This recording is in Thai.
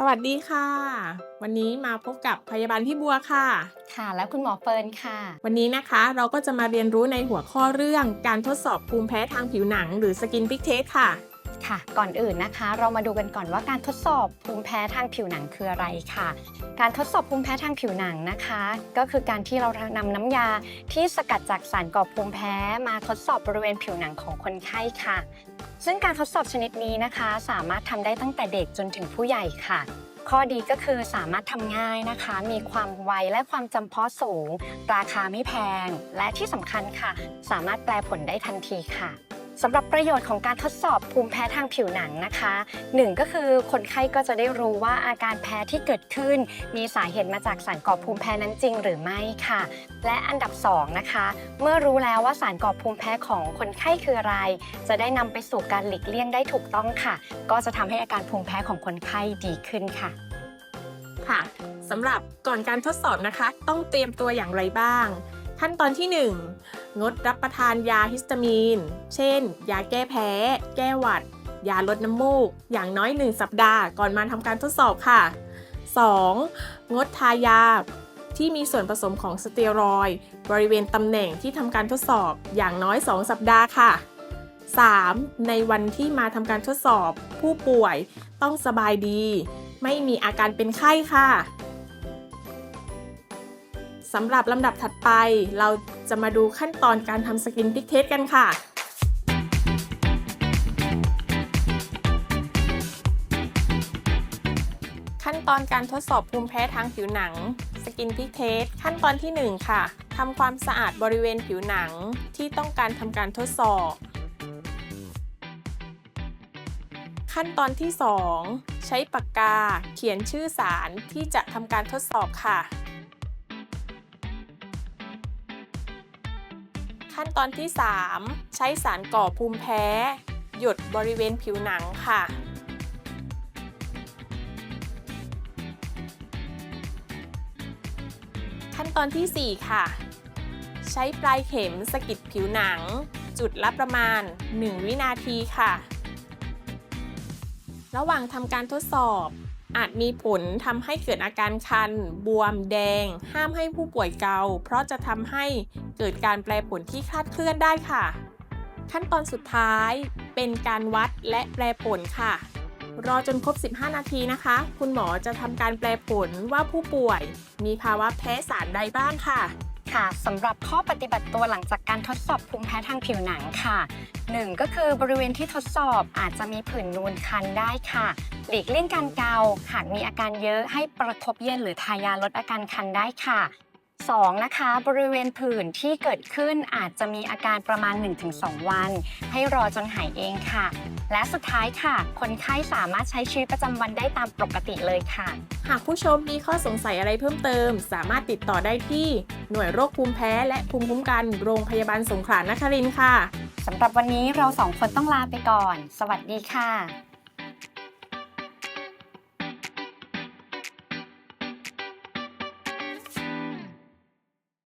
สวัสดีค่ะ วันนี้มาพบกับพยาบาลพี่บัวค่ะ ค่ะ แล้วคุณหมอเฟิร์นค่ะ วันนี้นะคะเราก็จะมาเรียนรู้ในหัวข้อเรื่องการทดสอบภูมิแพ้ทางผิวหนัง หรือสกินพิกเทสค่ะ ค่ะ ก่อนอื่นนะคะ เรามาดูกันก่อนว่าการทดสอบภูมิแพ้ทางผิวหนังคืออะไรค่ะ การทดสอบภูมิแพ้ทางผิวหนังนะคะ ก็คือการที่เรานำน้ำยาที่สกัดจากสารก่อภูมิแพ้มาทดสอบบริเวณผิวหนังของคนไข้ค่ะ ซึ่งการทดสอบชนิดนี้นะคะ สามารถทำได้ตั้งแต่เด็กจนถึงผู้ใหญ่ค่ะข้อดีก็คือสามารถทำง่ายนะคะ มีความไวและความจำเพาะสูง ราคาไม่แพง และที่สำคัญค่ะ สามารถแปลผลได้ทันทีค่ะ สำหรับประโยชน์ของการทดสอบภูมิแพ้ทางผิวหนังนะคะหนึ่งก็คือคนไข้ก็จะได้รู้ว่าอาการแพ้ที่เกิดขึ้น มีสาเหตุมาจากสารก่อภูมิแพ้นั้นจริงหรือไม่ค่ะ และอันดับสองนะคะเมื่อรู้แล้วว่าสารก่อภูมิแพ้ของคนไข้คืออะไร จะได้นำไปสู่การหลีกเลี่ยงได้ถูกต้องค่ะ ก็จะทำให้อาการภูมิแพ้ของคนไข้ดีขึ้นค่ะค่ะสำหรับก่อนการทดสอบนะคะ ต้องเตรียมตัวอย่างไรบ้าง ขั้นตอนที่ 1 งดรับประทานยาฮิสตามีน เช่น ยาแก้แพ้ แก้หวัด ยาลดน้ำมูก อย่างน้อย 1 สัปดาห์ก่อนมาทำการทดสอบค่ะ 2. งดทายาที่มีส่วนผสมของสเตียรอยบริเวณตำแหน่งที่ทำการทดสอบอย่างน้อย 2 สัปดาห์ค่ะ 3. ในวันที่มาทำการทดสอบ ผู้ป่วยต้องสบายดี ไม่มีอาการเป็นไข้ค่ะ สำหรับลำดับถัดไป เราจะมาดูขั้นตอนการทำสกินพิกเทสกันค่ะขั้นตอนการทดสอบภูมิแพ้ทางผิวหนัง สกินพิกเทส ขั้นตอนที่ 1 ค่ะทำความสะอาดบริเวณผิวหนังที่ต้องการทำการทดสอบ ขั้นตอนที่ 2 ใช้ปากกาเขียนชื่อสารที่จะทำการทดสอบค่ะ ขั้นตอนที่ 3 ใช้สารก่อภูมิแพ้ หยดบริเวณผิวหนังค่ะ ขั้นตอนที่ 4 ค่ะ ใช้ปลายเข็มสกิดผิวหนัง จุดละประมาณ 1 วินาทีค่ะ ระหว่างทำการทดสอบ อาจมีผลทำให้เกิดอาการคัน บวม แดง ห้ามให้ผู้ป่วยเกา เพราะจะทำให้เกิดการแปลผลที่คลาดเคลื่อนได้ค่ะ ขั้นตอนสุดท้ายเป็นการวัดและแปลผลค่ะ รอจนครบ 15 นาทีนะคะ คุณหมอจะทำการแปลผลว่าผู้ป่วย มีภาวะแพ้สารใดบ้างค่ะ ค่ะสำหรับข้อปฏิบัติตัวหลังจากการทดสอบภูมิแพ้ทางผิวหนังค่ะหนึ่งก็คือบริเวณที่ทดสอบอาจจะมีผื่นนูนคันได้ค่ะ หลีกเลี่ยงการเกาหากมีอาการเยอะให้ประคบเย็นหรือทายาลดอาการคันได้ค่ะ 2. นะคะ บริเวณผื่นที่เกิดขึ้นอาจจะมีอาการประมาณ 1-2 วัน ให้รอจนหายเองค่ะ และสุดท้ายค่ะ คนไข้สามารถใช้ชีวิตประจำวันได้ตามปกติเลยค่ะ หากผู้ชมมีข้อสงสัยอะไรเพิ่มเติม สามารถติดต่อได้ที่หน่วยโรคภูมิแพ้ และภูมิคุ้มกันโรงพยาบาลสงขลานครินทร์ค่ะสำหรับวันนี้เราสองคนต้องลาไปก่อน สวัสดีค่ะ